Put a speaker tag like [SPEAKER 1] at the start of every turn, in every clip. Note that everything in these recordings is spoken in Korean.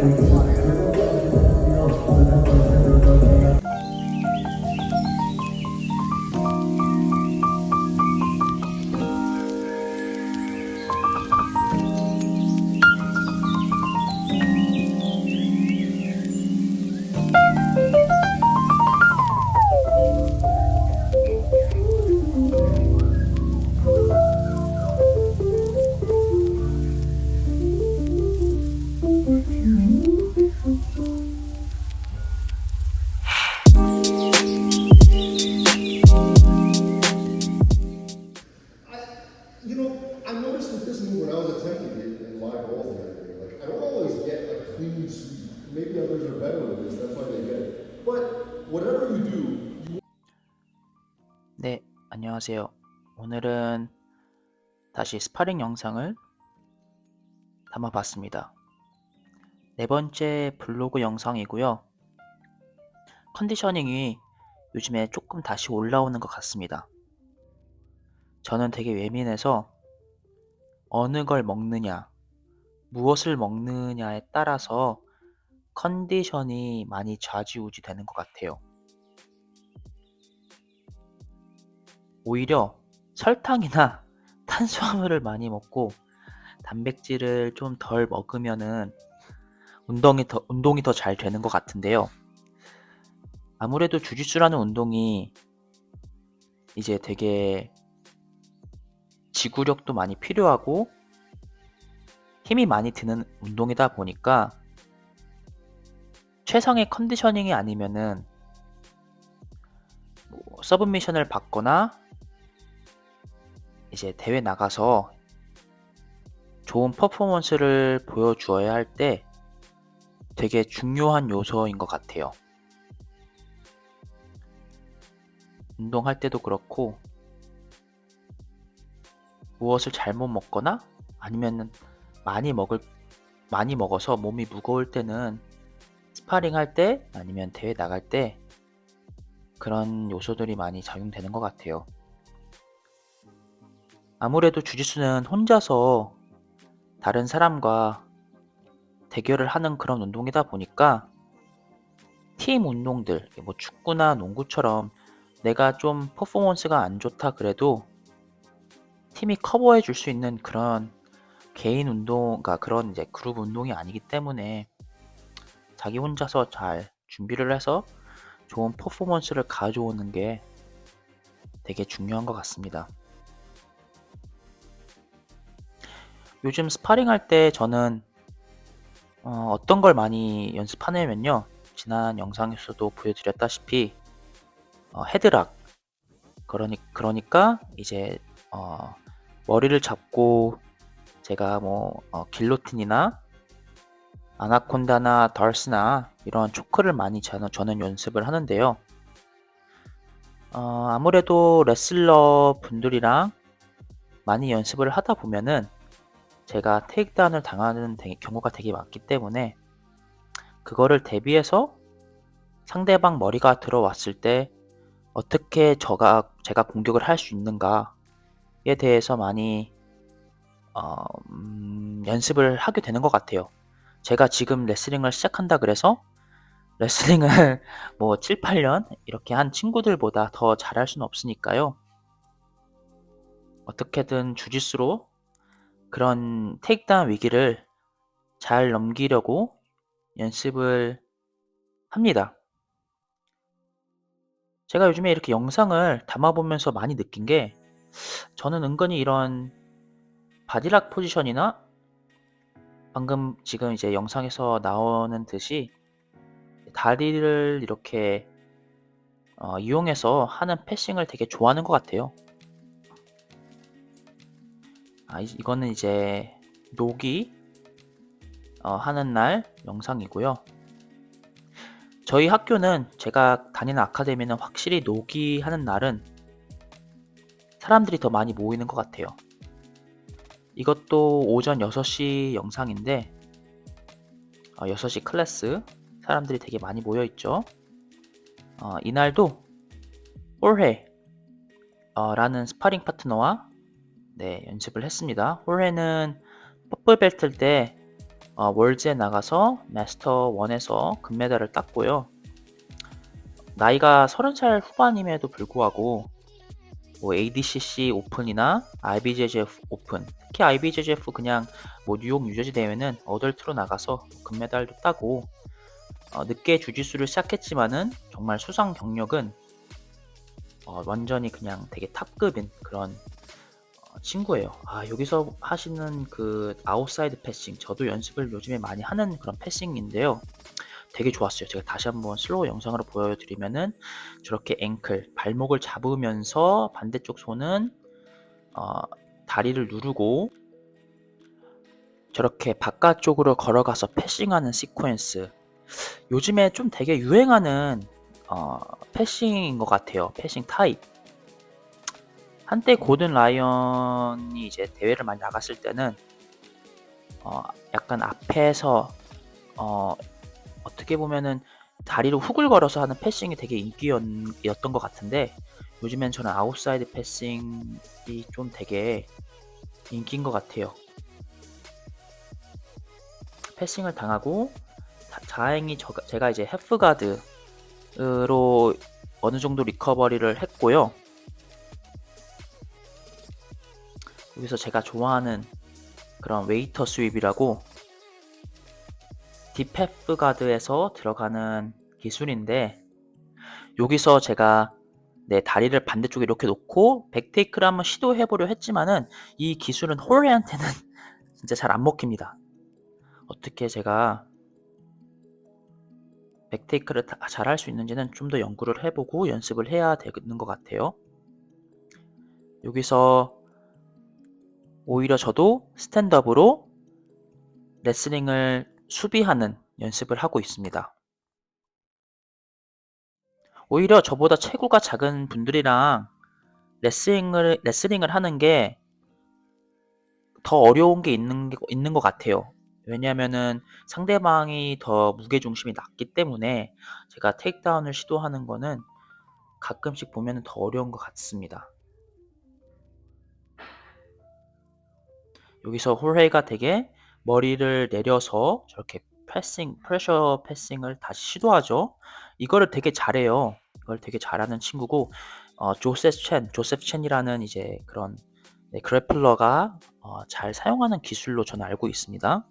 [SPEAKER 1] Música 안녕하세요. 오늘은 다시 스파링 영상을 담아봤습니다. 네 번째 블로그 영상이고요. 컨디셔닝이 요즘에 조금 다시 올라오는 것 같습니다. 저는 되게 예민해서 어느 걸 먹느냐, 무엇을 먹느냐에 따라서 컨디션이 많이 좌지우지 되는 것 같아요. 오히려 설탕이나 탄수화물을 많이 먹고 단백질을 좀 덜 먹으면은 운동이 더, 운동이 더 잘 되는 것 같은데요. 아무래도 주짓수라는 운동이 이제 되게 지구력도 많이 필요하고 힘이 많이 드는 운동이다 보니까 최상의 컨디셔닝이 아니면은 뭐 서브미션을 받거나 이제 대회 나가서 좋은 퍼포먼스를 보여주어야 할 때 되게 중요한 요소인 것 같아요. 운동할 때도 그렇고 무엇을 잘못 먹거나 아니면은 많이 먹을 많이 먹어서 몸이 무거울 때는 스파링 할 때 아니면 대회 나갈 때 그런 요소들이 많이 작용되는 것 같아요. 아무래도 주짓수는 혼자서 다른 사람과 대결을 하는 그런 운동이다 보니까 팀 운동들, 뭐 축구나 농구처럼 내가 좀 퍼포먼스가 안 좋다 그래도 팀이 커버해 줄 수 있는 그런 개인 운동, 그 그런 이제 그룹 운동이 아니기 때문에 자기 혼자서 잘 준비를 해서 좋은 퍼포먼스를 가져오는 게 되게 중요한 것 같습니다. 요즘 스파링 할 때 저는 어, 어떤 걸 많이 연습하냐면요. 지난 영상에서도 보여드렸다시피 어, 헤드락 그러니 그러니까 이제 어, 머리를 잡고 제가 뭐 어, 길로틴이나 아나콘다나 덜스나 이런 초크를 많이 저는, 저는 연습을 하는데요. 어, 아무래도 레슬러 분들이랑 많이 연습을 하다 보면은 제가 테이크다운을 당하는 되- 경우가 되게 많기 때문에 그거를 대비해서 상대방 머리가 들어왔을 때 어떻게 저가 제가 공격을 할 수 있는가에 대해서 많이 어, 음, 연습을 하게 되는 것 같아요. 제가 지금 레슬링을 시작한다 그래서 레슬링을 뭐 7, 8년 이렇게 한 친구들보다 더 잘할 수는 없으니까요. 어떻게든 주짓수로 그런 테이크다운 위기를 잘 넘기려고 연습을 합니다. 제가 요즘에 이렇게 영상을 담아보면서 많이 느낀 게 저는 은근히 이런 바디락 포지션이나 방금 지금 이제 영상에서 나오는 듯이 다리를 이렇게 어, 이용해서 하는 패싱을 되게 좋아하는 것 같아요. 아, 이- 이거는 이제 녹이 어, 하는 날 영상이고요. 저희 학교는 제가 다니는 아카데미는 확실히 녹이 하는 날은 사람들이 더 많이 모이는 것 같아요. 이것도 오전 6시 영상인데 어, 6시 클래스 사람들이 되게 많이 모여 있죠. 어, 이날도 홀해 어, 라는 스파링 파트너와 네, 연습을 했습니다. 홀해는 퍼플 벨트일 때 어, 월즈에 나가서 마스터 1에서 금메달을 땄고요. 나이가 30살 후반임에도 불구하고 뭐 ADCC 오픈이나 IBJJF 오픈, 특히 IBJJF 그냥 뭐 뉴욕 뉴저지 대회는 어덜트로 나가서 금메달도 따고 어, 늦게 주짓수를 시작했지만은 정말 수상 경력은 어, 완전히 그냥 되게 탑급인 그런 어, 친구예요. 아, 여기서 하시는 그 아웃사이드 패싱, 저도 연습을 요즘에 많이 하는 그런 패싱인데요. 되게 좋았어요. 제가 다시 한번 슬로우 영상으로 보여드리면은 저렇게 앵클, 발목을 잡으면서 반대쪽 손은 어, 다리를 누르고 저렇게 바깥쪽으로 걸어가서 패싱하는 시퀀스. 요즘에 좀 되게 유행하는 어, 패싱인 것 같아요. 패싱 타입. 한때 고든 라이언이 이제 대회를 많이 나갔을 때는 어, 약간 앞에서 어, 어떻게 보면은 다리로 훅을 걸어서 하는 패싱이 되게 인기였던 것 같은데 요즘엔 저는 아웃사이드 패싱이 좀 되게 인기인 것 같아요. 패싱을 당하고 다, 다행히 저, 제가 이제 해프가드로 어느 정도 리커버리를 했고요. 여기서 제가 좋아하는 그런 웨이터 스윕이라고 딥해프 가드에서 들어가는 기술인데 여기서 제가 내 다리를 반대쪽에 이렇게 놓고 백테이크를 한번 시도해 보려 했지만은 이 기술은 홀레한테는 진짜 잘 안 먹힙니다. 어떻게 제가 백테이크를 잘 할 수 있는지는 좀 더 연구를 해보고 연습을 해야 되는 것 같아요. 여기서 오히려 저도 스탠드업으로 레슬링을 수비하는 연습을 하고 있습니다. 오히려 저보다 체구가 작은 분들이랑 레슬링을, 레슬링을 하는 게 더 어려운 게 있는, 게- 있는 것 같아요. 왜냐면은 상대방이 더 무게중심이 낮기 때문에 제가 테이크다운을 시도하는 거는 가끔씩 보면 더 어려운 것 같습니다. 여기서 홀헤이가 되게 머리를 내려서 저렇게 패싱, 프레셔 패싱을 다시 시도하죠. 이거를 되게 잘해요. 이걸 되게 잘하는 친구고, 어, 조셉 첸, 조셉 첸이라는 이제 그런 네, 그래플러가 어, 잘 사용하는 기술로 저는 알고 있습니다.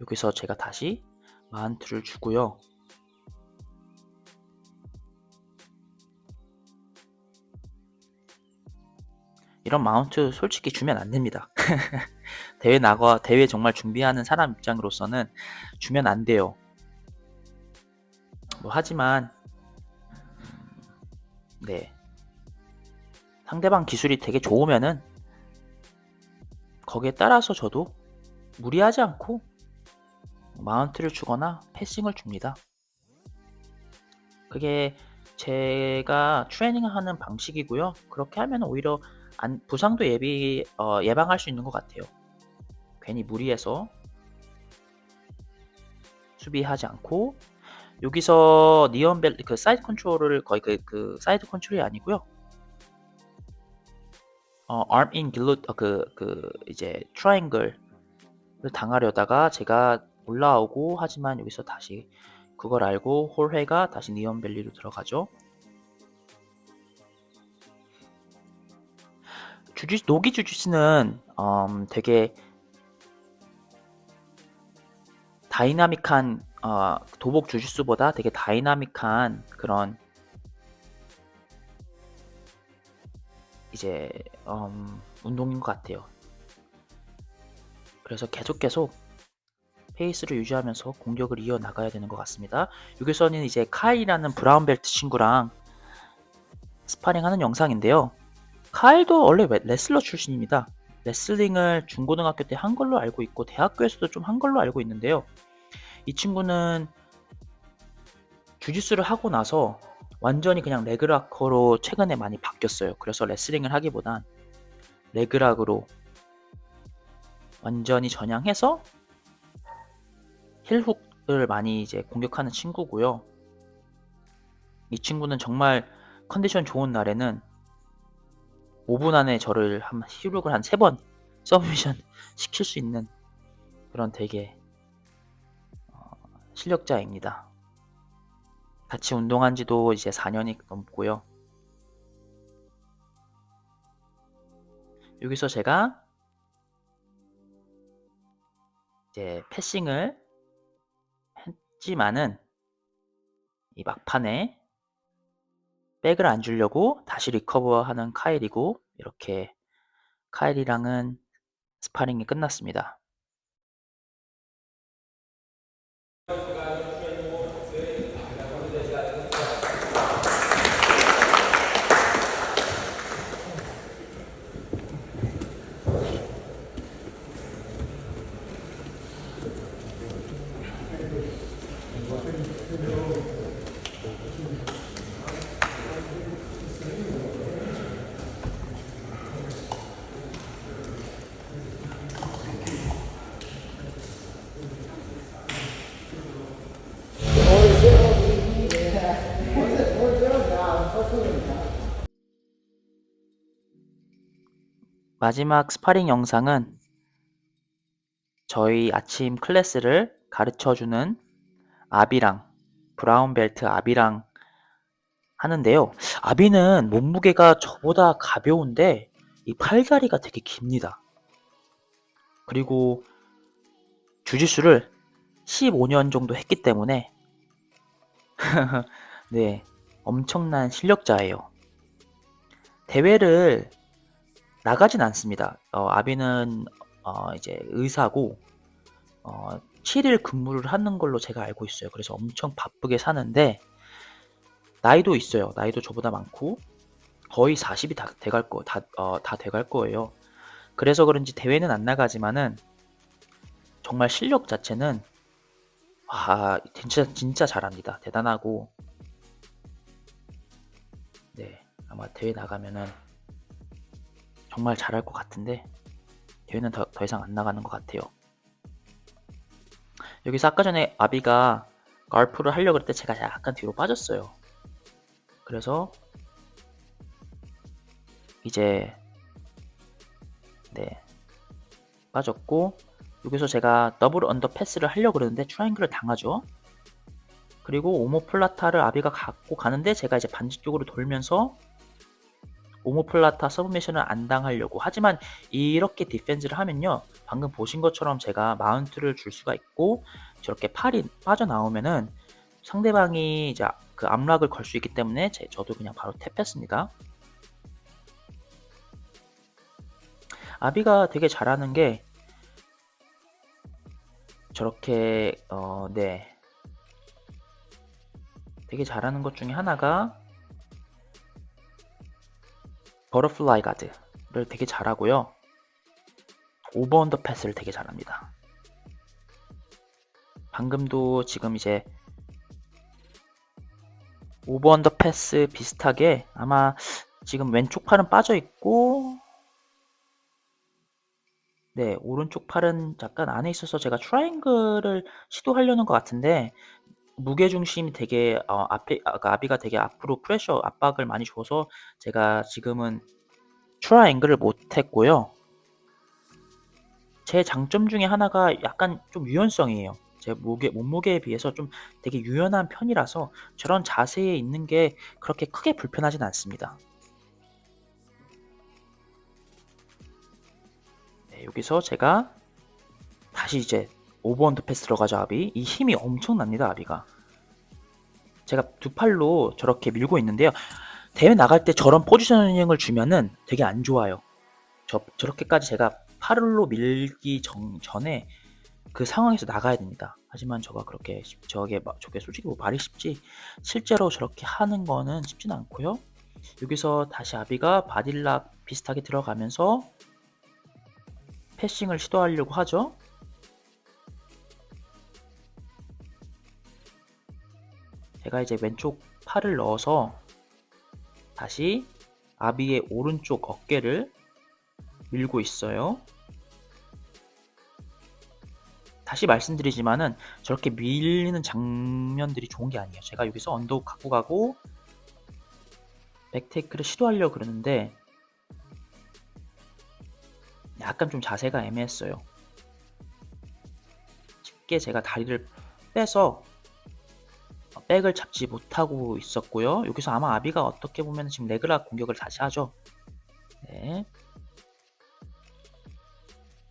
[SPEAKER 1] 여기서 제가 다시 마운트를 주고요. 이런 마운트 솔직히 주면 안 됩니다. 대회 나가 대회 정말 준비하는 사람 입장으로서는 주면 안 돼요. 뭐 하지만 네 상대방 기술이 되게 좋으면은 거기에 따라서 저도 무리하지 않고 마운트를 주거나 패싱을 줍니다. 그게 제가 트레이닝을 하는 방식이고요. 그렇게 하면 오히려 안, 부상도 예비 어, 예방할 수 있는 것 같아요. 괜히 무리해서 수비하지 않고 여기서 니언벨 그 사이드 컨트롤을 거의 그, 그 사이드 컨트롤이 아니고요. 어, arm in glut 어, 그, 그 이제 트라이앵글을 당하려다가 제가 올라오고 하지만 여기서 다시 그걸 알고 홀회가 다시 니언벨리로 들어가죠. 주짓 노기 주짓수는 음, 되게 다이나믹한 어, 도복 주짓수보다 되게 다이나믹한 그런 이제 음, 운동인 것 같아요. 그래서 계속 계속 페이스를 유지하면서 공격을 이어 나가야 되는 것 같습니다. 여기서는 이제 카이라는 브라운 벨트 친구랑 스파링하는 영상인데요. 카일도 원래 레- 레슬러 출신입니다. 레슬링을 중고등학교 때 한 걸로 알고 있고 대학교에서도 좀 한 걸로 알고 있는데요. 이 친구는 주짓수를 하고 나서 완전히 그냥 레그락커로 최근에 많이 바뀌었어요. 그래서 레슬링을 하기보단 레그락으로 완전히 전향해서 힐훅을 많이 이제 공격하는 친구고요. 이 친구는 정말 컨디션 좋은 날에는 5분 안에 저를 한 힐훅을 한 3번 서브미션 시킬 수 있는 그런 되게 실력자입니다. 같이 운동한 지도 이제 4년이 넘고요. 여기서 제가 이제 패싱을 했지만은 이 막판에 백을 안 주려고 다시 리커버하는 카일이고 이렇게 카일이랑은 스파링이 끝났습니다. 마지막 스파링 영상은 저희 아침 클래스를 가르쳐주는 아비랑 브라운 벨트 아비랑 하는데요. 아비는 몸무게가 저보다 가벼운데 이 팔다리가 되게 깁니다. 그리고 주짓수를 15년 정도 했기 때문에 네, 엄청난 실력자예요. 대회를 나가진 않습니다. 어, 아비는 어, 이제 의사고 어, 7일 근무를 하는 걸로 제가 알고 있어요. 그래서 엄청 바쁘게 사는데 나이도 있어요. 나이도 저보다 많고 거의 40이 다 돼갈 거, 다, 어, 다 돼갈 거예요. 그래서 그런지 대회는 안 나가지만은 정말 실력 자체는 와 진짜 진짜 잘합니다. 대단하고 네 아마 대회 나가면은 정말 잘할 것 같은데 대회는 더, 더 이상 안 나가는 것 같아요. 여기서 아까 전에 아비가 걸프를 하려고 할때 제가 약간 뒤로 빠졌어요. 그래서 이제 네 빠졌고 여기서 제가 더블 언더 패스를 하려고 그러는데 트라이앵글을 당하죠. 그리고 오모플라타를 아비가 갖고 가는데 제가 이제 반대쪽으로 돌면서 오모플라타 서브미션을 안 당하려고. 하지만 이렇게 디펜스를 하면요. 방금 보신 것처럼 제가 마운트를 줄 수가 있고 저렇게 팔이 빠져나오면은 상대방이 이제 그 암락을 걸 수 있기 때문에 제, 저도 그냥 바로 탭했습니다. 아비가 되게 잘하는 게 저렇게 어, 네. 되게 잘하는 것 중에 하나가 버터플라이 가드를 되게 잘하고요. 오버 언더 패스를 되게 잘합니다. 방금도 지금 이제 오버 언더 패스 비슷하게 아마 지금 왼쪽 팔은 빠져 있고 네 오른쪽 팔은 잠깐 안에 있어서 제가 트라이앵글을 시도하려는 것 같은데 무게 중심이 되게 어, 앞에 아까 아비가 되게 앞으로 프레셔 압박을 많이 줘서 제가 지금은 트라이앵글을 못 했고요. 제 장점 중에 하나가 약간 좀 유연성이에요. 제 무게 몸무게에 비해서 좀 되게 유연한 편이라서 저런 자세에 있는 게 그렇게 크게 불편하진 않습니다. 네, 여기서 제가 다시 이제 오버원드 패스 들어가죠 아비? 이 힘이 엄청납니다 아비가. 제가 두 팔로 저렇게 밀고 있는데요. 대회 나갈 때 저런 포지셔닝을 주면은 되게 안 좋아요. 저, 저렇게까지 제가 팔로 밀기 전, 전에 그 상황에서 나가야 됩니다. 하지만 저가 그렇게 저게 저게 솔직히 뭐 말이 쉽지 실제로 저렇게 하는 거는 쉽지는 않고요. 여기서 다시 아비가 바딜락 비슷하게 들어가면서 패싱을 시도하려고 하죠 제가 이제 왼쪽 팔을 넣어서 다시 아비의 오른쪽 어깨를 밀고 있어요. 다시 말씀드리지만은 저렇게 밀리는 장면들이 좋은 게 아니에요. 제가 여기서 언더우 갖고 가고 백테이크를 시도하려고 그러는데 약간 좀 자세가 애매했어요. 쉽게 제가 다리를 빼서 어, 백을 잡지 못하고 있었고요. 여기서 아마 아비가 어떻게 보면 지금 레그락 공격을 다시 하죠. 네.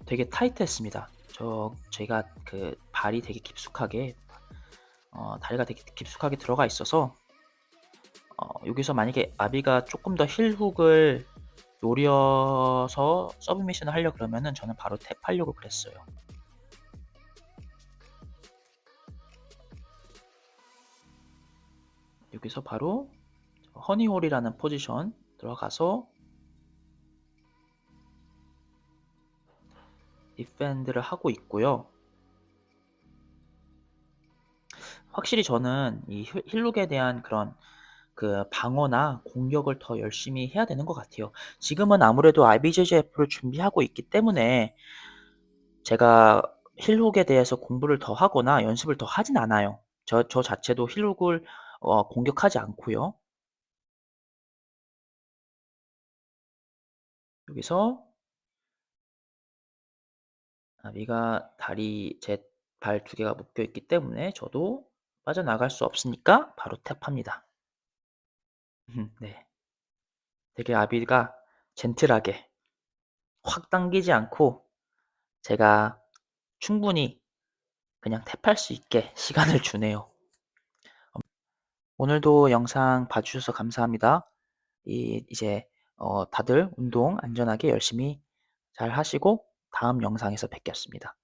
[SPEAKER 1] 되게 타이트했습니다. 저 제가 그 발이 되게 깊숙하게 어, 다리가 되게 깊숙하게 들어가 있어서 어, 여기서 만약에 아비가 조금 더 힐훅을 노려서 서브미션을 하려 그러면은 저는 바로 탭하려고 그랬어요. 여기서 바로 허니홀이라는 포지션 들어가서 디펜드를 하고 있고요. 확실히 저는 이 힐- 힐룩에 대한 그런 그 방어나 공격을 더 열심히 해야 되는 것 같아요. 지금은 아무래도 IBJJF를 준비하고 있기 때문에 제가 힐룩에 대해서 공부를 더 하거나 연습을 더 하진 않아요. 저, 저 자체도 힐룩을 어, 공격하지 않고요. 여기서 아비가 다리 제 발 두 개가 묶여 있기 때문에 저도 빠져나갈 수 없으니까 바로 탭합니다. 네. 되게 아비가 젠틀하게 확 당기지 않고 제가 충분히 그냥 탭할 수 있게 시간을 주네요. 오늘도 영상 봐주셔서 감사합니다. 이, 이제 어, 다들 운동 안전하게 열심히 잘 하시고 다음 영상에서 뵙겠습니다.